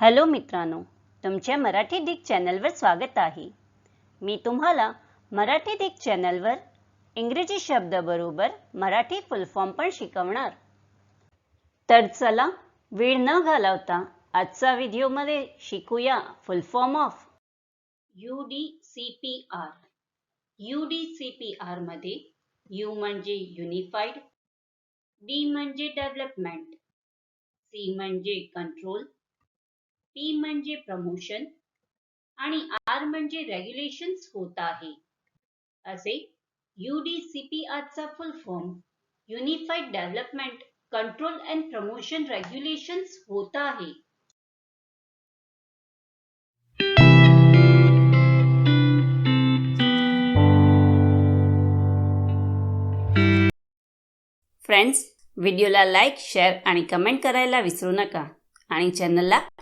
Hello मित्रांनो तुमच्या Marathi Dick चॅनलवर स्वागत आहे. मी तुम्हाला मराठी डिक चॅनलवर इंग्रजी शब्दाबरोबर मराठी फुल फॉर्म पण शिकवणार. तर चला वेळ न घालवता आजचा व्हिडिओमध्ये शिकूया full form of U D C P R U D C P आरमध्ये यू म्हणजे युनिफाईड डी म्हणजे डेव्हलपमेंट सी म्हणजे कंट्रोल पी म्हणजे प्रमोशन आणि आर म्हणजे रेग्युलेशन्स होत आहे. असे UDCPR चा full form unified development control and promotion regulations होत आहे. फ्रेंड्स व्हिडिओला लाईक शेअर आणि कमेंट करायला विसरू नका. आणि चॅनलला